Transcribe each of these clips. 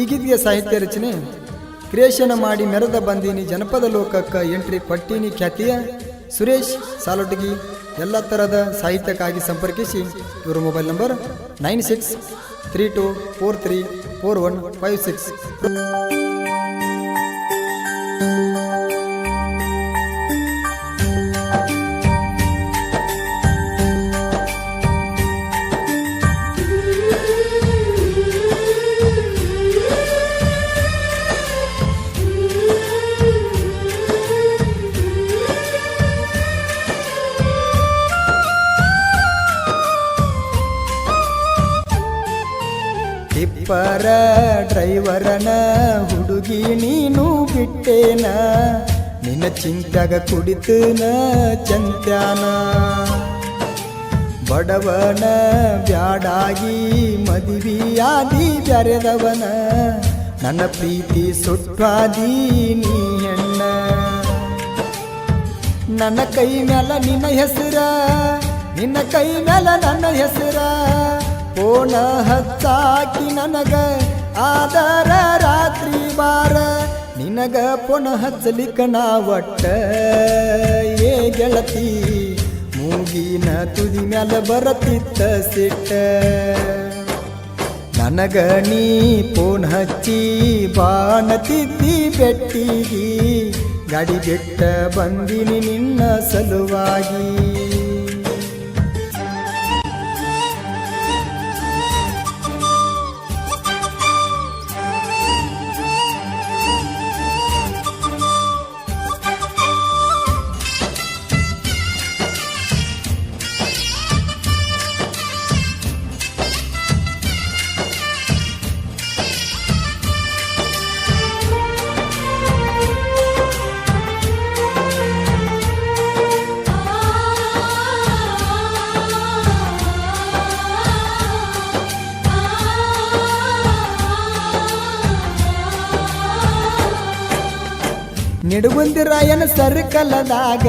ಈ ಗೀತೆಗೆ ಸಾಹಿತ್ಯ ರಚನೆ. ಕ್ರಿಯೇಷನ್ ಮಾಡಿ ಮೆರೆದ ಬಂದೀನಿ ಜನಪದ ಲೋಕಕ್ಕೆ ಎಂಟ್ರಿ ಕೊಟ್ಟೀನಿ ಖ್ಯಾತಿಯ ಸುರೇಶ್ ಸಾಲೊಟಗಿ ಎಲ್ಲ ಥರದ ಸಾಹಿತ್ಯಕ್ಕಾಗಿ ಸಂಪರ್ಕಿಸಿ. ಇವರ mobile number nine six three two four three four one five six. Tipper ಡ್ರೈವರನ ಹುಡುಗಿ ನೀನು ಬಿಟ್ಟೇನ? ನಿನ್ನ ಚಿಂತಾಗ ಕುಡಿತನ ಚಂತ್ಯಾನ ಬಡವನ ಬ್ಯಾಡಾಗಿ ಮದುವೆಯಾದಿ ಬೆರೆದವನ? ನನ್ನ ಪ್ರೀತಿ ಸುಟ್ಟಾದಿ ನೀ ಹೆಣ್ಣ. ನನ್ನ ಕೈ ಮ್ಯಾಲ ನಿನ್ನ ಹೆಸರ, ನಿನ್ನ ಕೈ ಮೇಲ ನನ್ನ ಹೆಸರ. ಪೋಣ ಹಚ್ಚಾಕಿ ನನಗ ಆದರ ರಾತ್ರಿ ಬಾರ, ನಿನಗ ಪೊಣ ಹಚ್ಚಲಿಕ್ಕ ನಾವಟ್ಟ ಏ ಗೆಳತಿ, ಮೂಗಿನ ತುದಿ ಮ್ಯಾಲ ಬರತಿತ್ತ ಸಿಟ್ಟ. ನನಗ ನೀ ಫೋನ್ ಹಚ್ಚಿ ಬಾಣತಿದ್ದಿ ಬೆಟ್ಟಿಗಿ ಗಡಿ ಬಿಟ್ಟ ಬಂದಿನಿ ನಿನ್ನ ಸಲುವಾಗಿ. ನಿಡುಗುಂದಿರಾಯನ ಸರ್ಕಲದಾಗ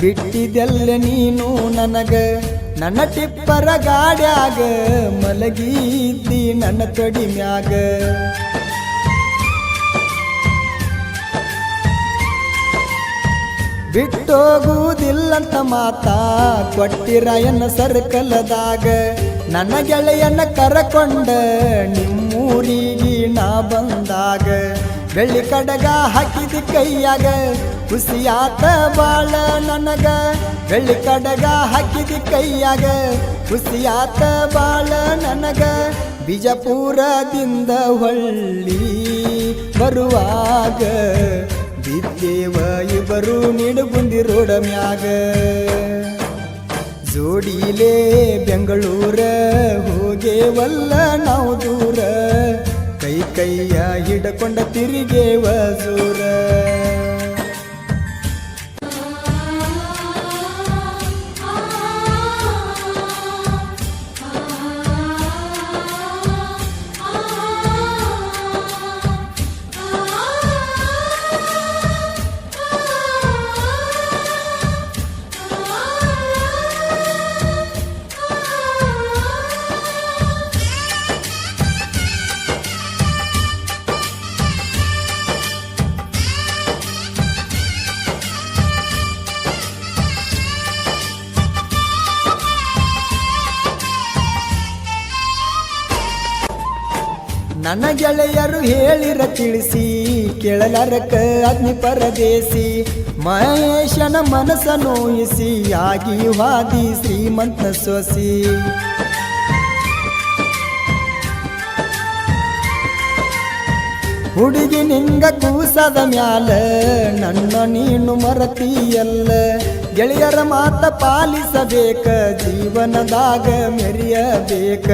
ಬಿಟ್ಟಿದೆಲ್ಲ ನೀನು ನನಗ. ನನ್ನ ಟಿಪ್ಪರ ಗಾಡ್ಯಾಗ ಮಲಗಿದ್ದಿ ನನ್ನ ತೊಡಿ ಮ್ಯಾಗ. ಬಿಟ್ಟೋಗುವುದಿಲ್ಲಂತ ಮಾತಾ ಕೊಟ್ಟಿರಾಯನ ಸರ್ಕಲದಾಗ. ನನ್ನ ಗೆಳೆಯನ್ನ ಕರಕೊಂಡ ನಿಮ್ಮೂರಿಗೆ ನಾ ಬಂದಾಗ. ಬೆಳ್ಳಿ ಕಡಗ ಹಾಕಿದ ಕೈಯಾಗ ಖುಷಿಯಾತ ಬಾಳ ನನಗ. ಬೆಳ್ಳಿ ಕಡಗ ಹಾಕಿದ ಕೈಯಾಗ ಖುಷಿಯಾತ ಬಾಳ ನನಗ. ಬಿಜಪುರದಿಂದ ಹೊಳ್ಳಿ ಬರುವಾಗ, ಬಿದ್ದೇವ ಇವರು ನಿಡುಗುಂದಿರೋಡ ಮ್ಯಾಗ. ಜೋಡಿಲೇ ಬೆಂಗಳೂರ ಹೋಗೇವಲ್ಲ ನಾವು ದೂರ. ಕೈಯ ಹಿಡಕೊಂಡ ತಿರುಗೇವ ಜೂರ ಗೆಳೆಯರು ಹೇಳಿರ ತಿಳಿಸಿ, ಕೇಳಲಾರಕ ಅಗ್ನಿ ಪರದೇಸಿ, ಮಹೇಶನ ಮನಸ್ಸ ನೋಯಿಸಿ, ಆಗಿ ವಾದಿ ಶ್ರೀಮಂತ ಸೊಸಿ. ಹುಡುಗಿ ನಿಂಗ ಕೂಸದ ಮ್ಯಾಲ, ನನ್ನ ನೀನು ಮರತಿಯಲ್ಲ. ಗೆಳೆಯರ ಮಾತ ಪಾಲಿಸಬೇಕ, ಜೀವನದಾಗ ಮೆರೆಯಬೇಕ.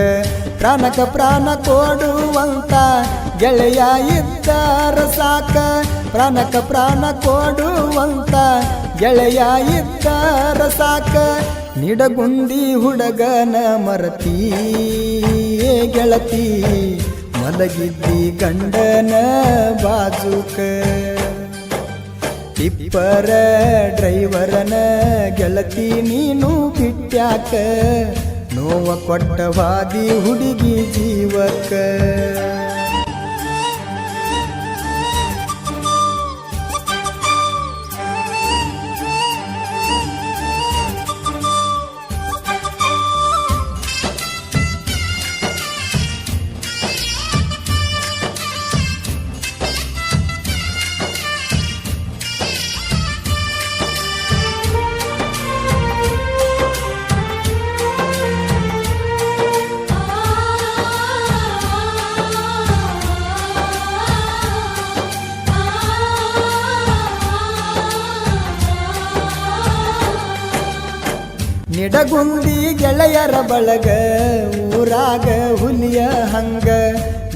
ಪ್ರಾಣಕ ಪ್ರಾಣ ಕೊಡುವಂತ ಗೆಳೆಯ ಇದ್ದಾರ ಸಾಕ. ಪ್ರಾಣಕ ಪ್ರಾಣ ಕೊಡುವಂತ ಗೆಳೆಯ ಇದ್ದಾರ ಸಾಕ. ನಿಡಗುಂದಿ ಹುಡಗನ ಮರತಿ ಗೆಳತಿ, ಮಲಗಿದ್ದಿ ಗಂಡನ ಬಾಜುಕ. ಟಿಪ್ಪರ ಡ್ರೈವರನ ಗೆಳತಿ ನೀನು ಬಿಟ್ಯಾಕ ನೋವ ಕೊಟ್ಟವಾದಿ ಹುಡುಗಿ ಜೀವಕ್ಕ. ನಿಡಗುಂದಿ ಗೆಳೆಯರ ಬಳಗ, ಊರಾಗ ಹುಲಿಯ ಹಂಗ.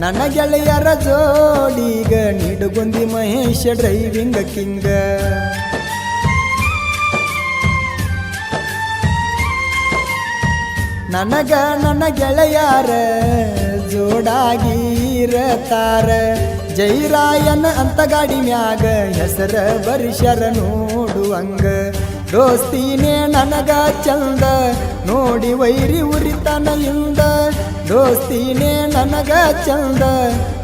ನನ್ನ ಗೆಳೆಯರ ಜೋಡಿಗ ನಿಡುಗುಂದಿ ಮಹೇಶ ಡ್ರೈವಿಂಗ್ ಕಿಂಗ ನನಗ ನನ್ನ ಗೆಳೆಯರ ಜೋಡಾಗಿರತಾರ ಜೈರಾಯನ ಅಂತ ಗಾಡಿ ಮ್ಯಾಗ ಹೆಸರ ಬರಿಷರ ನೋಡುವಂಗ ದೋಸ್ತಿನೇ ನನಗ ಚಂದ, ನೋಡಿ ವೈರಿ ಉರಿತನ ಇಂದ. ದೋಸ್ತಿನೇ ನನಗ ಚಂದ,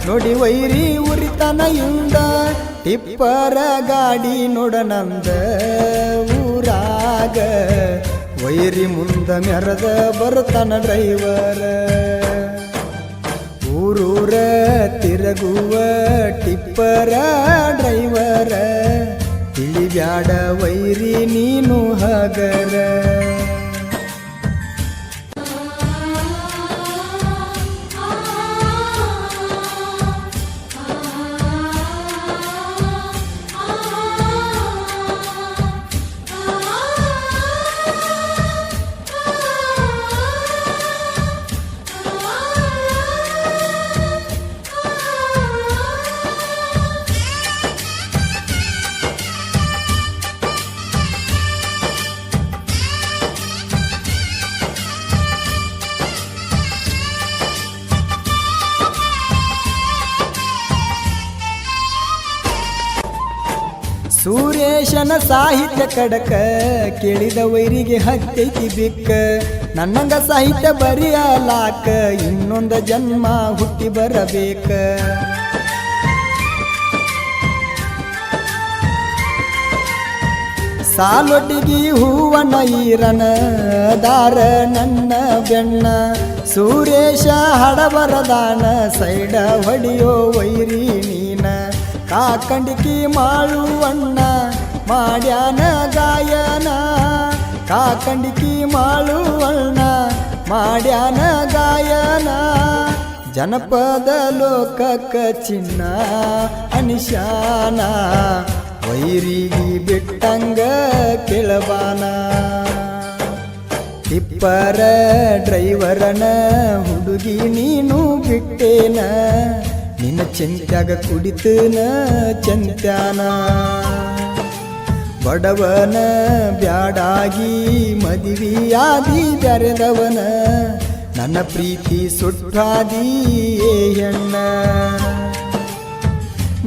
ನೋಡಿ ವೈರಿ ಉರಿತನ ಇಂದ. ಟಿಪ್ಪರ ಗಾಡಿ ನೋಡನಂದ ಊರಾಗ, ವೈರಿ ಮುಂದ ಮೆರದ ಬರುತ್ತಾನ ಡ್ರೈವರ. ಊರೂರ ತಿರುಗುವ ಟಿಪ್ಪರ ಡ್ರೈವರ. ತಿಳಿಬ್ಯಾಡ ವೈರಿ ನೀನು ಹಗರ. ಸುರೇಶನ ಸಾಹಿತ್ಯ ಕಡಕ, ಕೇಳಿದ ವೈರಿಗೆ ಹತ್ತೈತಿ ಬಿಕ್ಕ. ನನ್ನಂಗ ಸಾಹಿತ್ಯ ಬರೆಯಲಾಕ, ಇನ್ನೊಂದ ಜನ್ಮ ಹುಟ್ಟಿ ಬರಬೇಕ. ಸಾಲೊಟ್ಟಿಗಿ ಹೂವನ ಈರನ, ದಾರ ನನ್ನ ಬೆಣ್ಣ. ಸುರೇಶ ಹಡಬರದಾನ, ಸೈಡ ಹೊಡಿಯೋ ವೈರಿ ನೀನ. ಕಾಕಂಡಿಕಿ ಮಾಳುವಣ್ಣ, ಮಾಡ್ಯಾನ ಗಾಯನ. ಕಾಕಂಡಿಕಿ ಮಾಳುವಣ್ಣ, ಮಾಡ್ಯಾನ ಗಾಯನ. ಜನಪದ ಲೋಕಕ್ಕ ಚಿನ್ನ ಅನಿಶಾನ. ವೈರಿಗೆ ಬಿಟ್ಟಂಗ ಕೆಳಬಾನ. ಟಿಪ್ಪರ ಡ್ರೈವರನ ಹುಡುಗಿ ನೀನು ಬಿಟ್ಟೇನ. ನಿನ್ನ ಚಿಂತ್ಯಾಗ ಕುಡಿತನ ಚಂತ್ಯಾನ. ಬಡವನ ಬ್ಯಾಡಾಗಿ ಮದುವೆಯಾದಿ ಬೆರೆದವನ. ನನ್ನ ಪ್ರೀತಿ ಸುಟ್ಟಾದಿ ಏ ಹೆಣ್ಣ.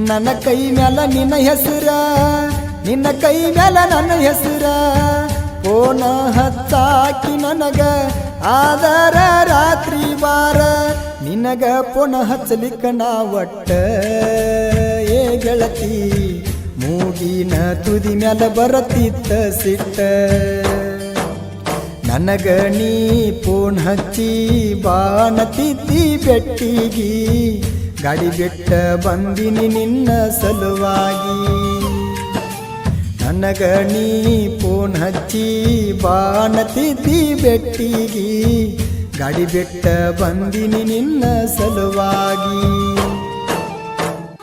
ನನ್ನ ಕೈ ಮೇಲ ನಿನ್ನ ಹೆಸರ, ನಿನ್ನ ಕೈ ಮೇಲ ನನ್ನ ಹೆಸರ. ಓನ ಹತ್ತಾಕಿ ನನಗ ಆದರ ರಾತ್ರಿ ನಿನಗ ಪುನ ಹಚ್ಚಲಿಕ್ಕ ನಾ ಏ ಗೆಳತಿ, ಮೂಗಿನ ತುದಿ ಮ್ಯಾಲ ಬರತಿತ್ತ ಸಿಟ್ಟ. ನನಗ ನೀ ಫೋನ್ ಹಚ್ಚಿ ಬಾನತಿದ್ದಿ ಬೆಟ್ಟಿಗಿ. ಗಾಡಿ ಬಿಟ್ಟ ಬಂದಿನಿ ನಿನ್ನ ಸಲುವಾಗಿ. ನನಗ ನೀ ಫೋನ್ ಹಚ್ಚಿ ಬಾನತಿದ್ದಿ ಬೆಟ್ಟಿಗಿ. ಗಾಡಿ ಬಿಟ್ಟ ಬಂದಿನಿ ನಿನ್ನ ಸಲುವಾಗಿ.